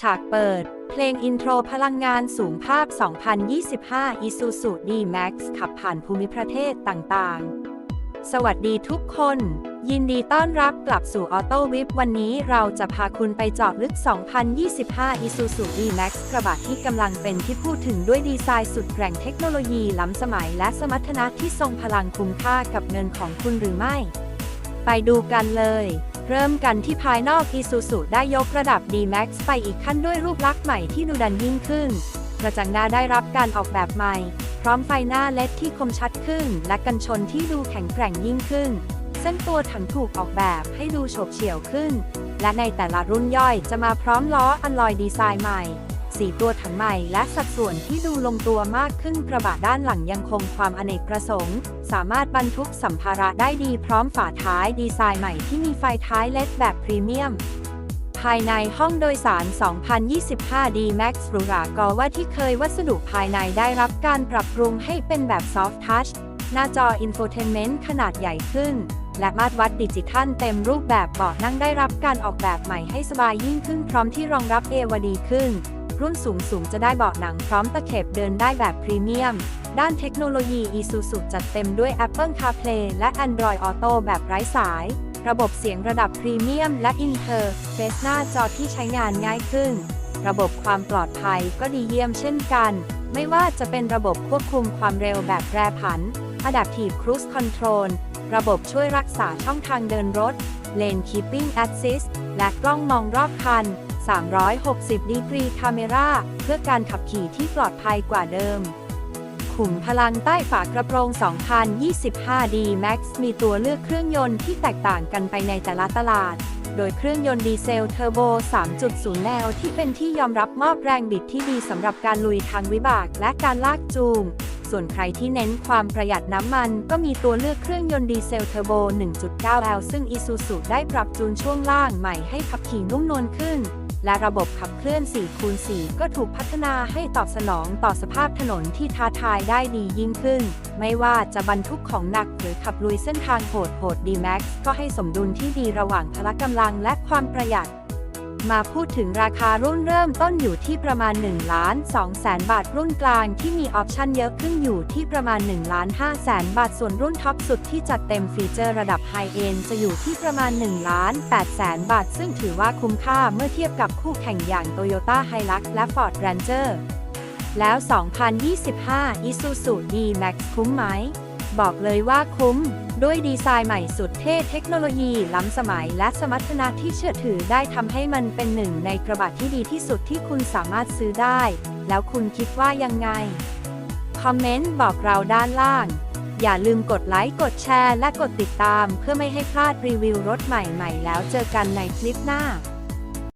ฉากเปิด เพลงอินโทรพลังงานสูงภาพ 2025 Isuzu D-Max ขับผ่านภูมิประเทศต่างๆ สวัสดีทุกคน ยินดีต้อนรับกลับสู่ Auto w i p วันนี้เราจะพาคุณไปเจาะลึก 2025 Isuzu D-Max กระบะที่กำลังเป็นที่พูดถึงด้วยดีไซน์สุดแกร่งเทคโนโลยีล้ำสมัยและสมรรถนะที่ทรงพลังคุ้มค่ากับเงินของคุณหรือไม่ ไปดูกันเลย เริ่มกันที่ภายนอก Isuzu ได้ยกระดับ D-Max ไปอีกขั้นด้วยรูปลักษณ์ใหม่ที่ดูดันยิ่งขึ้น กระจังหน้าได้รับการออกแบบใหม่ พร้อมไฟหน้าเลดที่คมชัดขึ้น และกันชนที่ดูแข็งแกร่งยิ่งขึ้น เส้นตัวถังถูกออกแบบให้ดูโฉบเฉี่ยวขึ้น และในแต่ละรุ่นย่อยจะมาพร้อมล้ออัลลอยดีไซน์ใหม่ สีตัวถังใหม่และสัดส่วนที่ดูลงตัวมากขึ้นกระบะด้านหลังยังคงความอเนกประสงค์ สามารถบรรทุกสัมภาระได้ดีพร้อมฝาท้ายดีไซน์ใหม่ที่มีไฟท้ายเลดแบบพรีเมียม ภายในห้องโดยสาร 2025 D-Max หรูหรากอว่าที่เคยวัสดุภายในได้รับการปรับปรุงให้เป็นแบบ Soft Touch หน้าจอ Infotainment ขนาดใหญ่ขึ้นและมาตรวัดดิจิทัลเต็มรูปแบบเบาะนั่งได้รับการออกแบบใหม่ให้สบายยิ่งขึ้นพร้อมที่รองรับเอวดีขึ้น รุ่นสูงสูงจะได้เบาะหนังพร้อมตะเข็บเดินได้แบบพรีเมียม ด้านเทคโนโลยี Isuzu จัดเต็มด้วย Apple CarPlay และ Android Auto แบบไร้สาย ระบบเสียงระดับพรีเมียมและอินเ r อร์เฟซหน้าจอที่ใช้งานง่ายขึ้น ระบบความปลอดภัยก็ดีเยี่ยมเช่นกัน ไม่ว่าจะเป็นระบบควบคุมความเร็วแบบแปรผัน Adaptive Cruise Control ระบบช่วยรักษาช่องทางเดินรถ Lane Keeping Assist และกล้องมองรอบคัน 360 ดีกรีคาเมราเพื่อการขับขี่ที่ปลอดภัยกว่าเดิม ขุมพลังใต้ฝากระโปรง 2025 D Max มีตัวเลือกเครื่องยนต์ที่แตกต่างกันไปในแต่ละตลาด โดยเครื่องยนต์ดีเซลเทอร์โบ 3.0 แนวที่เป็นที่ยอมรับมอบแรงบิดที่ดีสำหรับการลุยทางวิบากและการลากจูงส่วนใครที่เน้นความประหยัดน้ำมันก็มีตัวเลือกเครื่องยนต์ดีเซลเทอร์โบ 1.9L ซึ่ง Isuzu ได้ปรับจูนช่วงล่างใหม่ให้ขับขี่นุ่มนวลขึ้น และระบบขับเคลื่อน 4 คูณ 4 ก็ถูกพัฒนาให้ตอบสนองต่อสภาพถนนที่ท้าทายได้ดียิ่งขึ้น ไม่ว่าจะบรรทุกของหนักหรือขับลุยเส้นทางโหดโหด D-Max ก็ให้สมดุลที่ดีระหว่างพละกำลังและความประหยัด มาพูดถึงราคารุ่นเริ่มต้นอยู่ที่ประมาณ1ล้าน2แสนบาทรุ่นกลางที่มีออปชันเยอะขึ้นอยู่ที่ประมาณ1ล้าน5แสนบาทส่วนรุ่นท็อปสุดที่จัดเต็มฟีเจอร์ระดับไฮเอนจะอยู่ที่ประมาณ1ล้าน8แสนบาท ซึ่งถือว่าคุ้มค่าเมื่อเทียบกับคู่แข่งอย่าง Toyota Hilux และ Ford Ranger แล้ว 2025 Isuzu D-Max คุ้มไหม บอกเลยว่าคุ้ม ด้วยดีไซน์ใหม่สุดเท่เทคโนโลยีล้ำสมัยและสมรรถนะที่เชื่อถือได้ทำให้มันเป็นหนึ่งในกระบะที่ดีที่สุดที่คุณสามารถซื้อได้ แล้วคุณคิดว่ายังไง คอมเมนต์บอกเราด้านล่าง อย่าลืมกดไลค์ กดแชร์ และกดติดตาม เพื่อไม่ให้พลาดรีวิวรถใหม่ๆ แล้วเจอกันในคลิปหน้า